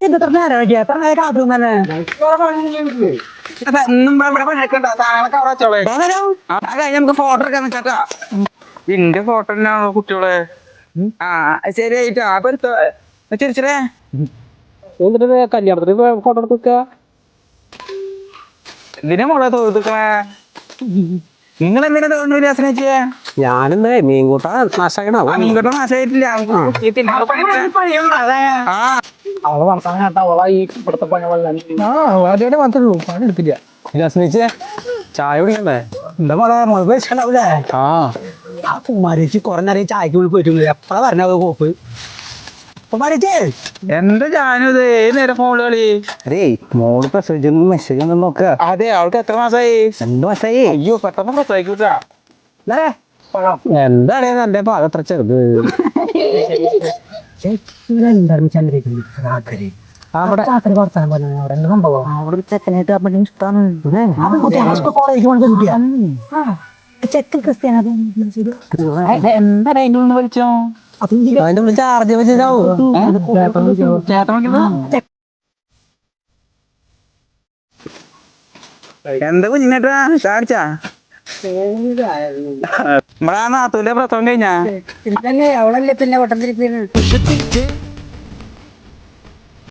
എത്ര നേരം വൈകി? എത്ര നേരം കാത്തു നിന്നെ? നമുക്ക് ഫോട്ടോ എടുക്കാൻ നിൽക്കാട്ടാ ഇന്റെ ഫോട്ടോ തന്നെയാണോ കുട്ടികളെ? ആ ശരി ആയിട്ടോ. അപ്പൊ എടുത്തോ. ചെറിച്ചേ എന്നിട്ട് കല്യാണത്തിന് ഫോട്ടോ എടുക്കുക എന്തിനാ മോളെ തോന്നിക്കണേ നിങ്ങൾ എന്തിനാ തോന്നുന്നു അസനച്ചേ ഞാനിന്ന് മീൻകൂട്ട നാശകണോ ഇങ്ങോട്ട് നാശമായിട്ടില്ല ആ. അവളെ വർത്താനം കേട്ടാ അവളെ ഈ ഇവിടുത്തെ ആ, വളരെ മാത്രമേ പണി എടുത്തില്ല ചായ കുടിക്കണ്ടേ? എന്താ പറയാ വെച്ചിട്ടുണ്ടാവൂലേ ആ. ആ കുമാരേച്ചി കുറെ നേരം ഈ ചായക്ക് വേണ്ടി പോയിട്ടുണ്ട്. എപ്പഴാ പറഞ്ഞ കോപ്പ്? കുമാരേച്ചി എന്താ ജാനു ഇത്? ഏത് നേരം ഫോണിൽ കളി? അരേ മോൾ പ്രസവിച്ചു മെസ്സേജ് ഒന്നും അതെ അവൾക്ക് എത്ര മാസമായി രണ്ടു മാസായി. അയ്യോ പെട്ടെന്ന് പ്രസവിക്കൂട്ടാ. എന്താണ് എന്റെ പാകം എത്ര ചെറുത്. ചെക്കൻ ക്രിസ്ത്യാനി എന്താ അതിന്റെ ഉള്ളിൽ വലിച്ചോ? അതിന്റെ ഉള്ളിൽ ചാർജ് വെച്ചാവും എന്താ കുഞ്ഞിനേട്ടാ? ചാടിച്ചാ നമ്മളാ നാത്തൂലെ പ്രസവം കഴിഞ്ഞാ? അവളല്ലേ പിന്നെ വട്ടം